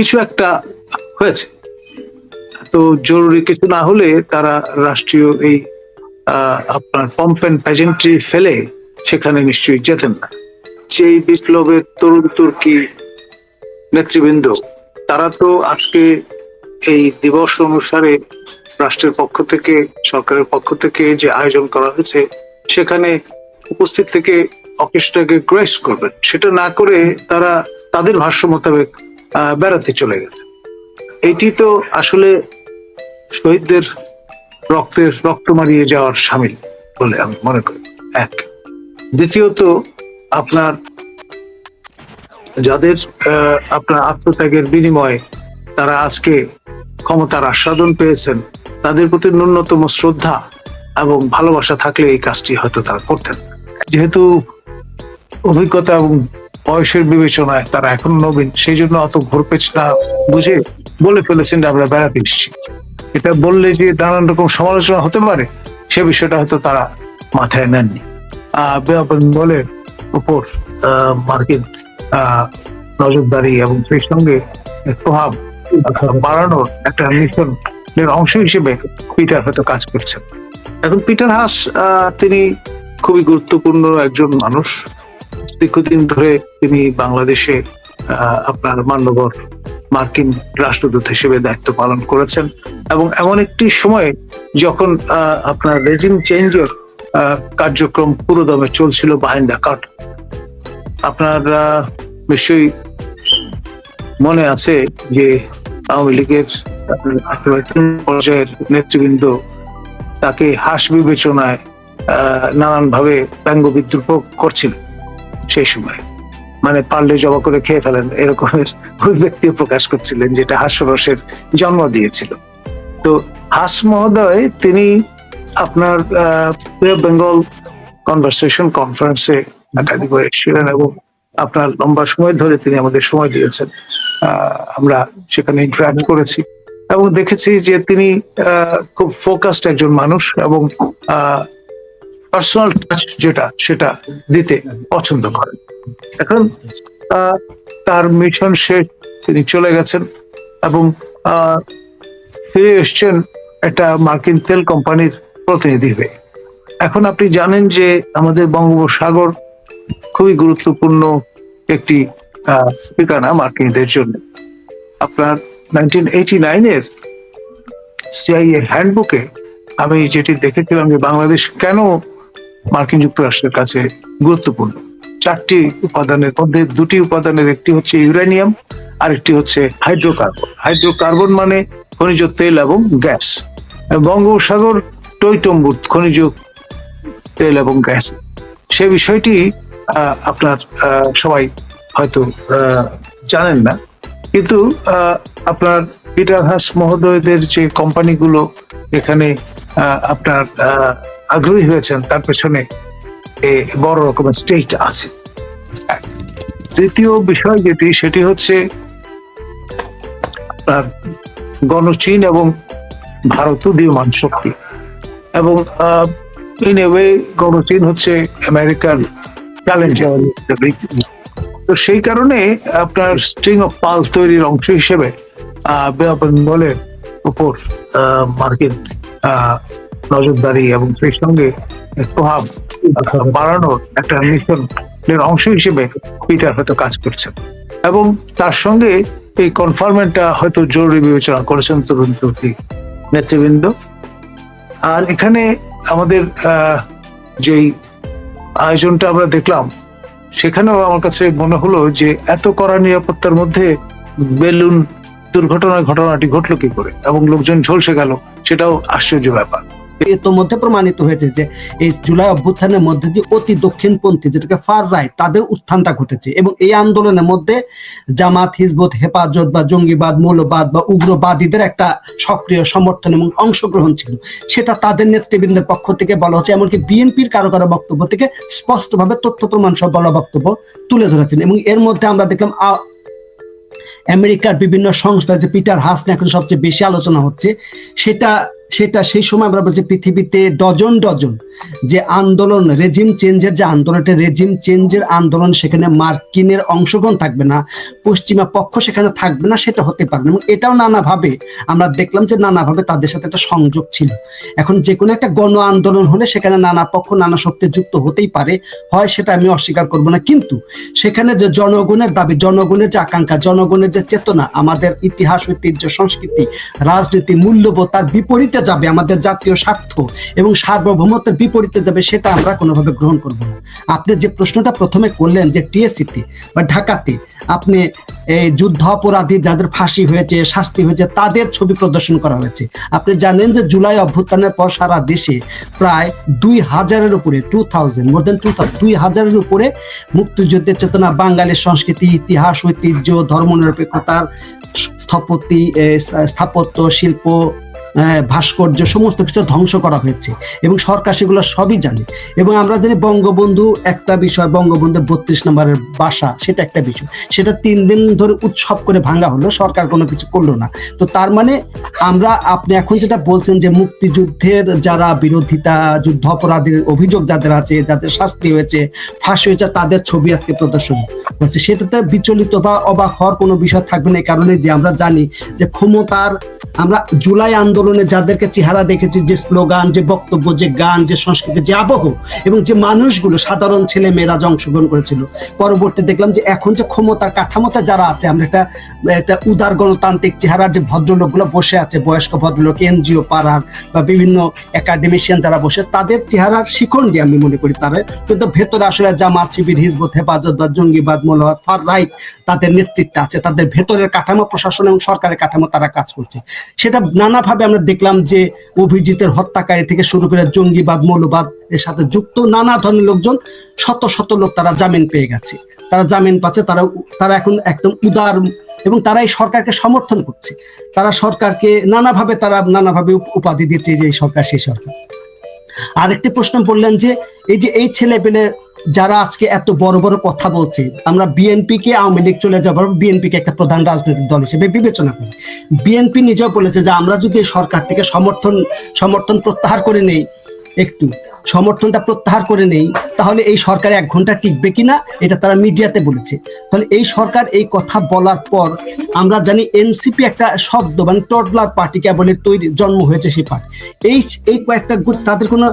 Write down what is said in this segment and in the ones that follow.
কিছু একটা হয়েছে। তো জরুরি কিছু না হলে তারা রাষ্ট্রীয় এই আপনার পম্প অ্যান্ড প্যাজেন্ট্রি ফেলে সেখানে নিশ্চয়ই যেতেন না। সেই বিপ্লবের তরুণ তুর্কি নেতৃবৃন্দ, তারা তো আজকে এই দিবস অনুসারে রাষ্ট্রের পক্ষ থেকে, সরকারের পক্ষ থেকে যে আয়োজন করা হয়েছে, সেখানে উপস্থিত থেকে অকেশটাকে গ্রেস করবেন। সেটা না করে তারা, তাদের ভাষ্য মোতাবেক বেড়াতে চলে গেছে। এটি তো আসলে শহীদদের রক্তের, রক্ত মারিয়ে যাওয়ার সামিল বলে আমি মনে করি। এক। দ্বিতীয়ত, আপনার যাদের আপনার আত্মত্যাগের বিনিময়ে তারা আজকে ক্ষমতার আস্বাদন পেয়েছেন, তাদের প্রতি ন্যূনতম শ্রদ্ধা এবং ভালোবাসা থাকলে এই কাজটি হয়তো তারা করতেন যেহেতু অভিজ্ঞতা এবং বয়সের বিবেচনায় তারা এখন নবীন, সেই জন্য অত ঘুরপেচ না বুঝে বলে ফেলেছেন আমরা বেড়াতে এসেছি। এটা বললে যে নানান রকম সমালোচনা হতে পারে, সে বিষয়টা হয়তো তারা মাথায় নেননি। বেঙ্গলের উপর মার্কিন নজরদারি এবং সেই সঙ্গে প্রভাব বাড়ানোর একটা মিশন অংশ হিসেবে পিটার হয়তো কাজ করছেন। এখন পিটার হাস তিনি খুবই গুরুত্বপূর্ণ একজন মানুষ। দীর্ঘদিন ধরে তিনি বাংলাদেশে আপনার মান্যবর মার্কিন রাষ্ট্রদূত হিসেবে দায়িত্ব পালন করেছেন এবং এমন একটি সময়ে যখন আপনার রেজিম চেঞ্জের কার্যক্রম পুরোদমে চলছিল বাহিন দ্য কাট আপনার নিশ্চয়ই মনে আছে যে আওয়ামী লীগের পর্যায়ের নেতৃবৃন্দ তাকে হাস বিবেচনায় নানান ভাবে ব্যঙ্গ বিদ্রুপ করছিল সেই সময়। মানে পারলে জবা করে খেয়ে ফেলেন, এরকমের অভিব্যক্তিও প্রকাশ করছিলেন যেটা হাস্যরসের জন্ম দিয়েছিল। তো হাস মহোদয়, তিনি আপনার বেঙ্গল কনভারসেশন কনফারেন্সে একাধিকবার এসেছিলেন এবং আপনার লম্বা সময় ধরে তিনি আমাদের সময় দিয়েছেন। আমরা সেখানে ইন্টারাক্ট করেছি এবং দেখেছি যে তিনি খুব ফোকাসড একজন মানুষ এবং পার্সোনাল টাচ যেটা, সেটা দিতে পছন্দ করেন। এখন তার মিশন শেষ তিনি চলে গেছেন এবং ফিরে এসছেন একটা মার্কিন তেল কোম্পানির প্রতিনিধি হয়ে। এখন আপনি জানেন যে আমাদের বঙ্গোপসাগর খুবই গুরুত্বপূর্ণ একটি ঠিকানা মার্কিনদের জন্য। আপনার নাইনটিন এইটি নাইনের সিআইএ হ্যান্ডবুকে আমি যেটি দেখেছিলাম যে বাংলাদেশ কেন মার্কিন যুক্তরাষ্ট্রের কাছে গুরুত্বপূর্ণ। চারটি উপাদানের মধ্যে দুটি উপাদানের একটি হচ্ছে ইউরেনিয়াম আর একটি হচ্ছে হাইড্রোকার্বন। হাইড্রোকার্বন মানে খনিজ তেল এবং গ্যাস। বঙ্গোপসাগর টৈটম্বুর খনিজ তেল এবং গ্যাস। সে বিষয়টি আপনার সবাই হয়তো জানেন না। কিন্তু আপনার পিটার হাস মহোদয়দের যে কোম্পানিগুলো, এখানে আপনার আগ্রহী হয়েছেন, তার পেছনে বড় রকমের স্টেক আছে। তৃতীয় বিষয় যেটি, সেটি হচ্ছে গণচীন এবং ভারত উদীয়মান শক্তি। এবং ইন এ ওয়ে গণচীন হচ্ছে আমেরিকার চ্যালেঞ্জার তো সেই কারণে আপনার স্ট্রিং অফ পালস তৈরির অংশ হিসেবে বেঙ্গলের উপর মার্কিন নজরদারি এবং সেই সঙ্গে প্রভাব বাড়ানোর একটা মিশন অংশ হিসেবে পিটার হয়তো কাজ করছেন। এবং তার সঙ্গে এই কনফার্মেন্টটা হয়তো জরুরি বিবেচনা করেছেন তরুণ তুর্কি নেতৃবৃন্দ। আর এখানে আমাদের যেই আয়োজনটা আমরা দেখলাম, সেখানেও আমার কাছে মনে হলো যে এত কড়া নিরাপত্তার মধ্যে বেলুন দুর্ঘটনা ঘটনাটি ঘটলো কি করে এবং লোকজন ঝলসে গেল, সেটাও আশ্চর্য ব্যাপার। ইতোমধ্যে প্রমাণিত হয়েছে যে এই জুলাই অভ্যুত্থানের মধ্যে দিয়ে অতি দক্ষিণপন্থী যেটাকে ফার রাইট তাদের উত্থানটা ঘটেছে এবং এই আন্দোলনের মধ্যে জামাত, হিজবুত, হেফাজত বা জঙ্গিবাদ, মৌলবাদ বা উগ্রবাদীদের একটা সক্রিয় সমর্থন এবং অংশগ্রহণ ছিল। সেটা তাদের নেতৃবৃন্দের পক্ষ থেকে বলা হচ্ছে, এমনকি বিএনপির কারও কারও বক্তব্য থেকে স্পষ্টভাবে তথ্য প্রমাণ সহ বলা বক্তব্য তুলে ধরেছেন এবং এর মধ্যে আমরা দেখলাম আমেরিকার বিভিন্ন সংস্থা, যে পিটার হাস নিয়ে এখন সবচেয়ে বেশি আলোচনা হচ্ছে, সেটা সেটা সেই সময় আমরা বলছি পৃথিবীতে ডজন ডজন যে আন্দোলন রেজিম চেঞ্জের যে আন্দোলনটা রেজিম চেঞ্জের আন্দোলন সেখানে মার্কিনের অংশগ্রহণ থাকবে না, পশ্চিমা পক্ষ সেখানে থাকবে না, সেটা হতে পারে না। এবং এটাও নানাভাবে আমরা দেখলাম যে নানাভাবে তাদের সাথে একটা সংযোগ ছিল। এখন যে কোনো একটা গণ আন্দোলন হলে সেখানে নানা পক্ষ, নানা শক্তি যুক্ত হতেই পারে। হয় সেটা আমি অস্বীকার করব না। কিন্তু সেখানে যে জনগণের দাবি, জনগণের যে আকাঙ্ক্ষা, জনগণের যে চেতনা, আমাদের ইতিহাস, ঐতিহ্য, সংস্কৃতি, রাজনীতি, মূল্যবোধ, তার বিপরীতে যাবে, আমাদের জাতীয় স্বার্থ এবং সার্বভৌমত্বের বিপরীতে যাবে সেটা আমরা কোনোভাবে গ্রহণ করব না। আপনি যে প্রশ্নটা প্রথমে করলেন যে টিএসসিতে বা ঢাকাতে আপনি এই যুদ্ধ অপরাধী যাদের ফাঁসি হয়েছে, শাস্তি হয়েছে, তাদের ছবি প্রদর্শন করা হয়েছে। আপনি জানেন যে জুলাই অভ্যুত্থানের পর সারা দেশে প্রায় দুই হাজারের উপরে, two thousand, more than two দুই হাজারের উপরে মুক্তিযুদ্ধের চেতনা, বাঙালির সংস্কৃতি, ইতিহাস, ঐতিহ্য, ধর্মনিরপেক্ষতার স্থপতি স্থাপত্য, শিল্প ভাস্কর্য সমস্ত কিছু ধ্বংস করা হয়েছে এবং সরকার সেগুলো সবই জানে। এবং আমরা জানি বঙ্গবন্ধু একটা বিষয়, বঙ্গবন্ধুর বত্রিশ নম্বরের বাসা, সেটা একটা বিষয়। সেটা তিন দিন ধরে উৎসব করে ভাঙা হলো, সরকার কোনো কিছু করল না। তো তার মানে আমরা, আপনি এখন যেটা বলছেন যে মুক্তিযুদ্ধের যারা বিরোধিতা, যুদ্ধ অপরাধীর অভিযোগ যাদের আছে, যাদের শাস্তি হয়েছে, ফাঁস হয়েছে, তাদের ছবি আজকে প্রদর্শন করছে সেটাতে বিচলিত বা অবাক হওয়ার কোনো বিষয় থাকবে না, এই কারণে যে আমরা জানি যে ক্ষমতার, আমরা জুলাই আন্দোলনে যাদেরকে চেহারা দেখেছি, যে স্লোগান, যে বক্তব্য, যে গান, যে সংস্কৃতি, যে আবহ এবং যে মানুষগুলো সাধারণ ছেলে মেয়েরা যে অংশগ্রহণ করেছিল। পরবর্তী দেখলাম যে এখন যে ক্ষমতার কাঠামোতে যারা আছে, আমরা একটা একটা উদার গণতান্ত্রিক চেহারার যে ভদ্রলোকগুলো বসে আছে, বয়স্ক ভদ্রলোক, এনজিও পাড়ার বা বিভিন্ন একাডেমিশিয়ান যারা বসে, তাদের চেহারার শিখণ্ডী আমি মনে করি তারা, কিন্তু ভেতরে আসলে জামাত শিবির, হিজবুত, হেফাজত বা জঙ্গিবাদ মৌলবাদ ফার রাইট তাদের নেতৃত্বে আছে, তাদের ভেতরের কাঠামো, প্রশাসন এবং সরকারের কাঠামো তারা কাজ করছে। সেটা নানাভাবে আমরা দেখলাম যে অভিজিতের হত্যাকারী থেকে শুরু করে জঙ্গিবাদ, মৌলবাদ এর সাথে যুক্ত নানা ধরনের লোকজন, শত শত লোক তারা জামিন পেয়ে গেছে। তারা জামিন পাচ্ছে, তারা তারা এখন একদম উদার এবং তারা এই সরকারকে সমর্থন করছে। তারা সরকারকে নানাভাবে তারা নানাভাবে উপ- উপাধি দিচ্ছে যে এই সরকার সেই সরকার। আরেকটি প্রশ্ন বললেন যে, এই যে এই ছেলে পেলে যারা আজকে এত বড় বড় কথা বলছে, আমরা বিএনপি কে আওয়ামী লীগ চলে যাবার বিএনপি কে একটা প্রধান রাজনৈতিক দল হিসেবে বিবেচনা করি। বিএনপি নিজেও বলেছে যে, আমরা যদি সরকার থেকে সমর্থন সমর্থন প্রত্যাহার করে নেই, একটু সমর্থনটা প্রত্যাহার করে নেই, তাহলে এই সরকার এক ঘণ্টা টিকবে কিনা? এটা তারা মিডিয়াতে বলেছে। তাহলে এই সরকার এই কথা বলার পর আমরা জানি এনসিপি একটা শব্দ মানে টডলার পার্টিকে বলে তৈরি, জন্ম হয়েছে সেই পার্টি। এই এই কয়েকটা তাদের কোনো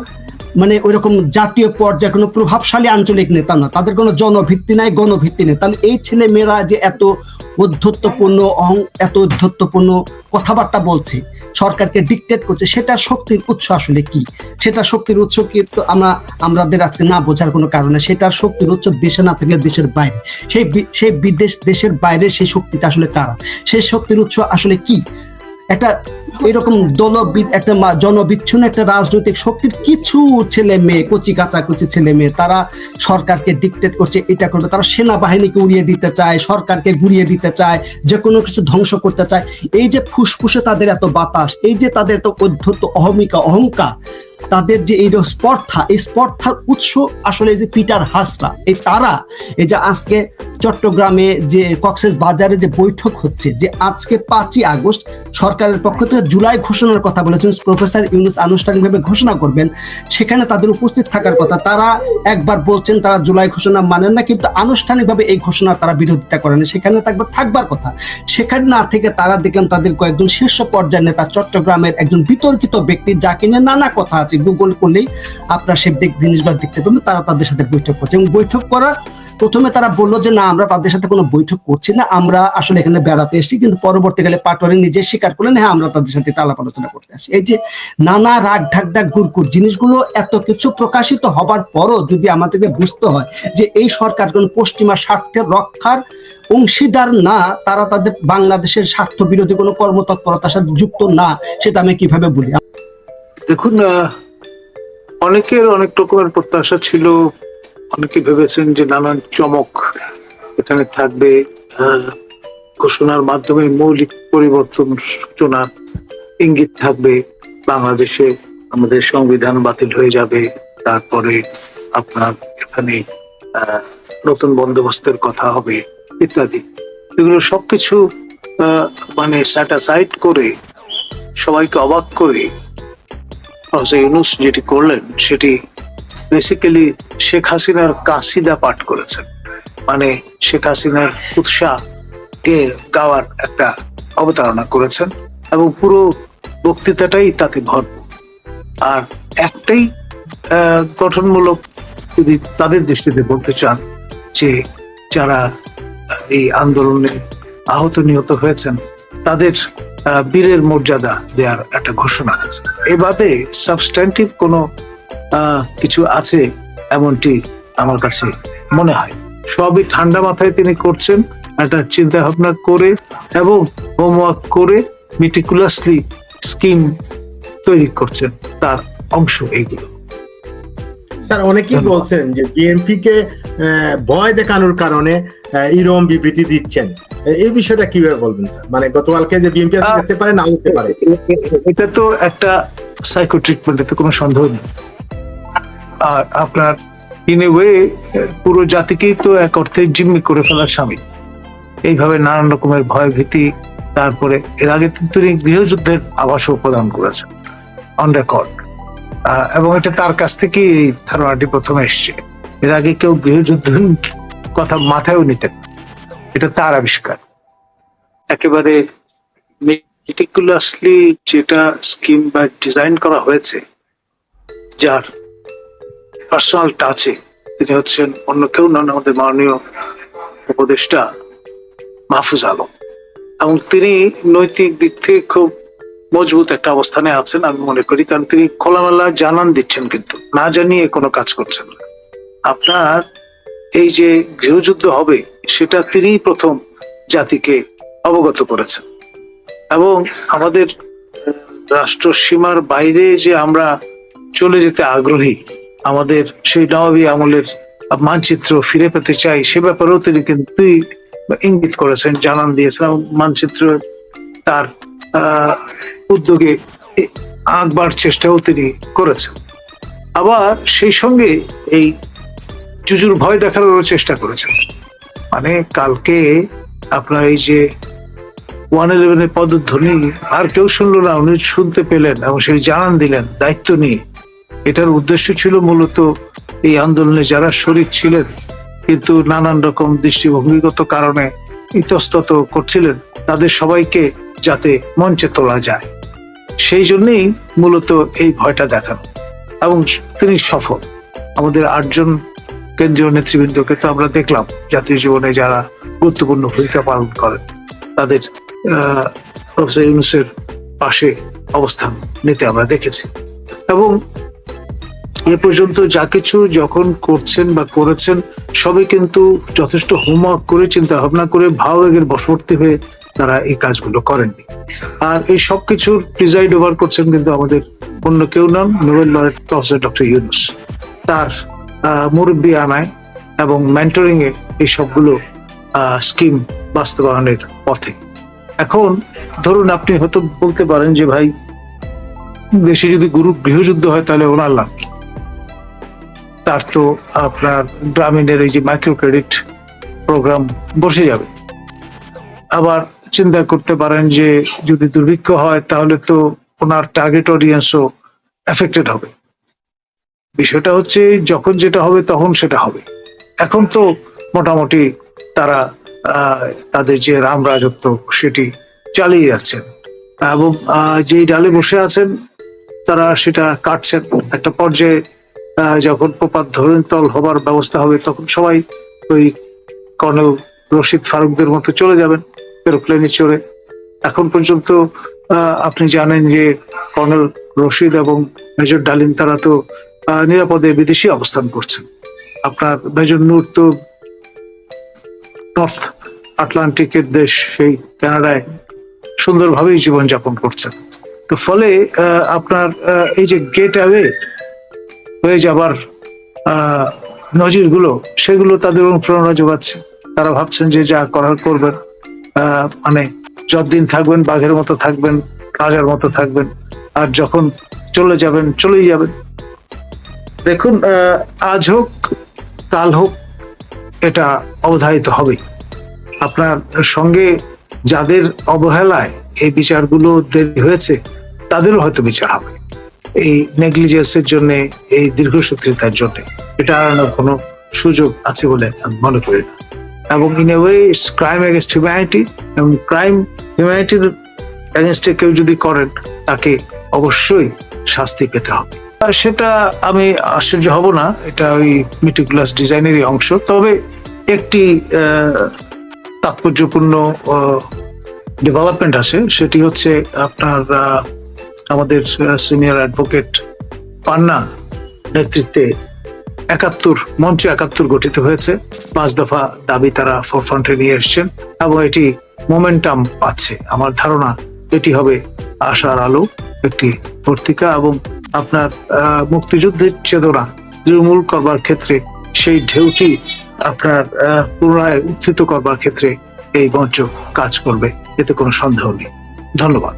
মানে ওইরকম জাতীয় পর্যায়ে কোনো প্রভাবশালী আঞ্চলিক নেতা না, তাদের কোনো জনভিত্তি নাই, গণভিত্তি নেই। তাহলে এই ছেলে মেয়েরা যে এত অধ্যত্বপূর্ণ অহং, এত অধ্যত্বপূর্ণ কথাবার্তা বলছে, সরকারকে ডিকটেট করছে সেটা শক্তির উৎস আসলে কি? সেটা শক্তির উৎস কি তো আমরা, আমাদের আজকে না বোঝার কোনো কারণে সেটার শক্তির উৎস দেশে না থাকলে দেশের বাইরে। সেই সেই বিদেশ, দেশের বাইরে সেই শক্তিটা আসলে কারা? সেই শক্তির উৎস আসলে কি? একটা এরকম দল একটা জনবিচ্ছিন্ন একটা রাজনৈতিক শক্তির কিছু ছেলে মেয়ে, কচি কাঁচা কচি ছেলে মেয়ে, তারা সরকারকে ডিকটেট করছে, এটা করবে। তারা সেনাবাহিনীকে উড়িয়ে দিতে চায়, সরকারকে ঘুরিয়ে দিতে চায় যে কোনো কিছু ধ্বংস করতে চায়। এই যে ফুসফুসে তাদের এত বাতাস, এই যে তাদের এত অধ্যত্ত অহমিকা, অহংকার তাদের যে এই স্পর্ধা, এই স্পর্ধার উৎস আসলে যে পিটার হাসরা। এই তারা, এই যে আজকে চট্টগ্রামে যে কক্সেস বাজারে যে বৈঠক হচ্ছে, যে আজকে পাঁচই আগস্ট সরকারের পক্ষ থেকে জুলাই ঘোষণার কথা বলেছেন, প্রফেসর ইউনুস আনুষ্ঠানিকভাবে ঘোষণা করবেন, সেখানে তাদের উপস্থিত থাকার কথা। তারা একবার বলছেন, তারা জুলাই ঘোষণা মানেন না, কিন্তু আনুষ্ঠানিকভাবে এই ঘোষণা তারা বিরোধিতা করেন। সেখানে থাকবে থাকবার কথা। সেখানে না থেকে তারা দেখলাম তাদের কয়েকজন শীর্ষ পর্যায়ের নেতা, চট্টগ্রামের একজন বিতর্কিত ব্যক্তি, যাকে নিয়ে নানা কথা আছে গুগল করলেই আপনার সে জিনিসগুলো দেখতে পাবেন, তারা তাদের সাথে বৈঠক করছে। এবং বৈঠক করা প্রথমে তারা বলল যে, না, আমরা তাদের সাথে কোনো বৈঠক করছি না, আমরা আসলে এখানে বেড়াতে এসেছি, কিন্তু পরবর্তীকালে পাটোয়ারি নিজে স্বীকার করলেন হ্যাঁ আমরা তাদের সাথে একটা আলাপ আলোচনা করতে আসি। এই যে নানা রাগ ঢাক ঢাক গুড়কুর জিনিসগুলো এত কিছু প্রকাশিত হবার পরও যদি আমাদেরকে বুঝতে হয় যে, এই সরকার কোন পশ্চিমা স্বার্থের রক্ষার অংশীদার না, তারা তাদের বাংলাদেশের স্বার্থ বিরোধী কোনো কর্মতৎপরতার সাথে যুক্ত না, সেটা আমি কীভাবে বলি? দেখুন অনেকের অনেক রকমের প্রত্যাশা ছিল। অনেকে ভেবেছেন যে নানান চমক এখানে থাকবে। ঘোষণার মাধ্যমে মৌলিক পরিবর্তন সূচনার ইঙ্গিত থাকবে। বাংলাদেশে আমাদের সংবিধান বাতিল হয়ে যাবে। তারপরে আপনার এখানে নতুন বন্দোবস্তের কথা হবে, ইত্যাদি। এগুলো সবকিছু মানে স্যাটাসাইড করে সবাইকে অবাক করে ইউনুস যেটি করলেন, সেটি বেসিক্যালি শেখ হাসিনার কাসিদা পাঠ করেছেন। মানে শেখ হাসিনার উৎসাহকে গাওয়ার একটা অবতারণা করেছেন এবং পুরো বক্তৃতাটাই তাতে ভরপুর। আর একটাই গঠনমূলক যদি তাদের দৃষ্টিতে বলতে চান, যে যারা এই আন্দোলনে আহত নিহত হয়েছেন, তাদের বীরের মর্যাদা দেওয়ার একটা ঘোষণা আছে। এ বাদে সাবস্ট্যান্টিভ কোনো কিছু আছে এমনটি আমার কাছে মনে হয়। সবই ঠান্ডা মাথায় তিনি করছেন একটা চিন্তা ভাবনা করে এবং হোমওয়ার্ক করে মিটিকুলাসলি স্কিম তৈরি করছেন তার অংশ এইগুলো। স্যার অনেকেই বলছেন যে বিএনপি কে আহ, ভয় দেখানোর কারণে ইরম বিবৃতি দিচ্ছেন। এই বিষয়টা কীভাবে বলবেন স্যার? মানে গতকালকে যে বিএনপি যেতে পারে না যেতে পারে। এটা তো একটা সাইকো ট্রিটমেন্ট এতে কোনো সন্দেহ নেই। আর আপনার ইন এ ওয়ে পুরো জাতিকেই তো এক অর্থে জিম্মি করে ফেলার স্বামী। এইভাবে নানান রকমের ভয় ভীতি তারপরে এর আগে তিনি গৃহযুদ্ধের আভাসও প্রদান করেছেন অন রেকর্ড এবং এটা তার কাছ থেকেই এই ধারণাটি প্রথমে এসছে। এর আগে কেউ গৃহযুদ্ধের কথা মাথায়ও নিতেন না। এটা তার আবিষ্কার। একেবারে মেটিকুলাসলি যেটা স্কিম বা ডিজাইন করা হয়েছে, যার পার্সোনাল টাচে তিনি হচ্ছেন অন্য কেউ নন আমাদের মাননীয় উপদেষ্টা মাহফুজ আলম। এবং তিনি নৈতিক দিক থেকে খুব মজবুত একটা অবস্থানে আছেন আমি মনে করি, কারণ তিনি খোলামেলা জানান দিচ্ছেন কিন্তু, না জানিয়ে কোনো কাজ করছেন না। আপনার এই যে গৃহযুদ্ধ হবে সেটা তিনিই প্রথম জাতিকে অবগত করেছেন। এবং আমাদের রাষ্ট্র সীমার বাইরে যে আমরা চলে যেতে আগ্রহী, আমাদের সেই নবাবী আমলের মানচিত্র ফিরে পেতে চাই, সে ব্যাপারেও তিনি কিন্তু ইঙ্গিত করেছেন, জানান দিয়েছেন এবং মানচিত্র তার উদ্যোগে আঁকবার চেষ্টাও তিনি করেছেন। আবার সেই সঙ্গে এই জুজুর ভয় দেখানোরও চেষ্টা করেছেন। মানে কালকে আপনার এই যে ওয়ান ইলেভেনের পদধ্বনি আর কেউ শুনলো না, উনি শুনতে পেলেন এবং সেই জানান দিলেন দায়িত্ব নিয়ে। এটার উদ্দেশ্য ছিল মূলত এই আন্দোলনে যারা শরিক ছিলেন, কিন্তু নানান রকম দৃষ্টিভঙ্গিগত কারণে ইতস্তত করছিলেন, তাদের সবাইকে যাতে মঞ্চে তোলা যায়। সেই জন্যই মূলত এই ভয়টা দেখানো এবং তিনি সফল। আমাদের আটজন কেন্দ্রীয় নেতৃবৃন্দকে তো আমরা দেখলাম, জাতীয় জীবনে যারা গুরুত্বপূর্ণ ভূমিকা পালন করেন, তাদের প্রফেসর ইউনুসের পাশে অবস্থান নিতে আমরা দেখেছি। এবং এ পর্যন্ত যা কিছু যখন করছেন বা করেছেন, সবই কিন্তু যথেষ্ট হোমওয়ার্ক করে চিন্তা ভাবনা করে, ভাবাবেগের বশবর্তী হয়ে তারা এই কাজগুলো করেননি। আর এই সব কিছুর প্রিজাইড ওভার করছেন কিন্তু আমাদের অন্য কেউ নন, Nobel laureate professor doctor Yunus. তার মুরব্বী আনায় এবং মেন্টরিং এ এই সবগুলো স্কিম বাস্তবায়নের পথে। এখন ধরুন আপনি হয়তো বলতে পারেন যে, ভাই, দেশে যদি গুরু গৃহযুদ্ধ হয়, তাহলে ওনার লাভ কি? তার তো আপনার গ্রামীণের এই যে মাইক্রো ক্রেডিট প্রোগ্রাম বসে যাবে। আবার চিন্তা করতে পারেন যে, যদি দুর্ভিক্ষ হয়, তাহলে তো ওনার টার্গেট অডিয়েন্সও এফেক্টেড হবে। বিষয়টা হচ্ছে যখন যেটা হবে তখন সেটা হবে। এখন তো মোটামুটি তারা তাদের যে রাম রাজত্ব সেটি চালিয়ে যাচ্ছেন এবং যেই ডালে বসে আছেন তারা সেটা কাটছেন। একটা পর্যায়ে যখন প্রপাত ধরন তল হবার ব্যবস্থা হবে তখন সবাই ওই কর্নেল রশিদ ফারুকদের মতো চলে যাবেন এরোপ্লেনে চড়ে। এখন পর্যন্ত আপনি জানেন যে কর্নেল রশিদ এবং মেজর ডালিম তারা তো নিরাপদে বিদেশি অবস্থান করছেন। আপনার মেজর নূর তো নর্থ আটলান্টিকের দেশ, সেই কানাডায় সুন্দরভাবেই জীবনযাপন করছেন। তো ফলে আপনার এই যে গেট অ্যাওয়ে হয়ে যাবার নজিরগুলো, সেগুলো তাদের অনুপ্রেরণা যোগাচ্ছে। তারা ভাবছেন যে যা করার করবেন মানে যতদিন থাকবেন, বাঘের মতো থাকবেন, রাজার মতো থাকবেন, আর যখন চলে যাবেন, চলেই যাবেন। দেখুন আজ হোক, কাল হোক, এটা অবধারিত হবেই। আপনার সঙ্গে যাদের অবহেলায় এই বিচারগুলো দেরি হয়েছে, তাদেরও হয়তো বিচার হবে। এই নেগলিজেন্সের জন্য, এই দীর্ঘসূত্রিতার জন্য, এটা এড়ানোর কোনো সুযোগ আছে বলে আমি মনে করি না। এবং in a way crime against humanity এবং ক্রাইম হিউম্যানিটির এগেনস্টে কেউ যদি করেন, তাকে অবশ্যই শাস্তি পেতে হবে। আর সেটা আমি আশ্চর্য হব না, এটা ওই মিটিকুলাস ডিজাইনেরই অংশ। তবে একটি তাৎপর্যপূর্ণ ডেভেলপমেন্ট আছে, সেটি হচ্ছে আপনার আমাদের সিনিয়র অ্যাডভোকেট পান্না নেতৃত্বে একাত্তর, মঞ্চ একাত্তর গঠিত হয়েছে। পাঁচ দফা দাবি তারা ফোরফ্রন্টে নিয়ে এসছেন এবং এটি মোমেন্টাম পাচ্ছে। আমার ধারণা এটি হবে আশার আলো। একটি পত্রিকা এবং আপনার মুক্তিযুদ্ধের চেতনা তৃণমূল করবার ক্ষেত্রে, সেই ঢেউটি আপনার পুনরায় উত্থিত করবার ক্ষেত্রে এই মঞ্চ কাজ করবে, এতে কোনো সন্দেহ নেই। ধন্যবাদ।